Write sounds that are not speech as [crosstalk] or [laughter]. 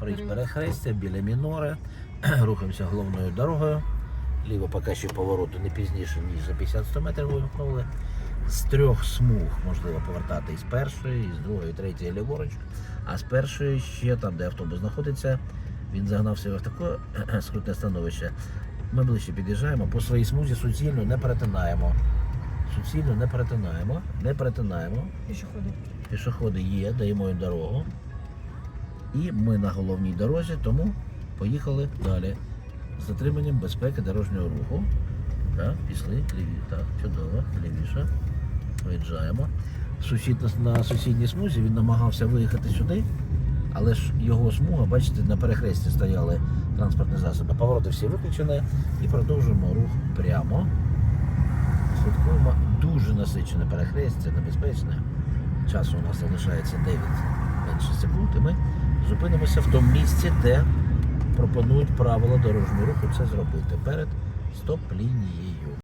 Перехрестя біля мінори. [clears throat] Рухаємося головною дорогою. Ліво поки що повороту не пізніше, ніж за 50-100 метрів вимкнули. З трьох смуг можливо повертати із першої, із другої, третьої ліворуч. А з першої ще там, де автобус знаходиться, він загнав себе в таке [clears throat] скрутне становище. Ми ближче під'їжджаємо, по своїй смузі суцільно не перетинаємо. Суцільно не перетинаємо, не перетинаємо. Пішоходи. Пішоходи є, даємо їм дорогу. І ми на головній дорозі, тому поїхали далі. З затриманням безпеки дорожнього руху. Так, пішли, ліві. Так, чудово, лівіше. Виїжджаємо. Сусід на сусідній смузі він намагався виїхати сюди, але ж його смуга, бачите, на перехресті стояли транспортні засоби. Повороти всі виключені і продовжуємо рух прямо. Слідкуємо дуже насичене перехрестя, небезпечне. Часу у нас залишається 9 менше секунд, і ми зупинимося в тому місці, де пропонують правила дорожнього руху це зробити перед стоп-лінією.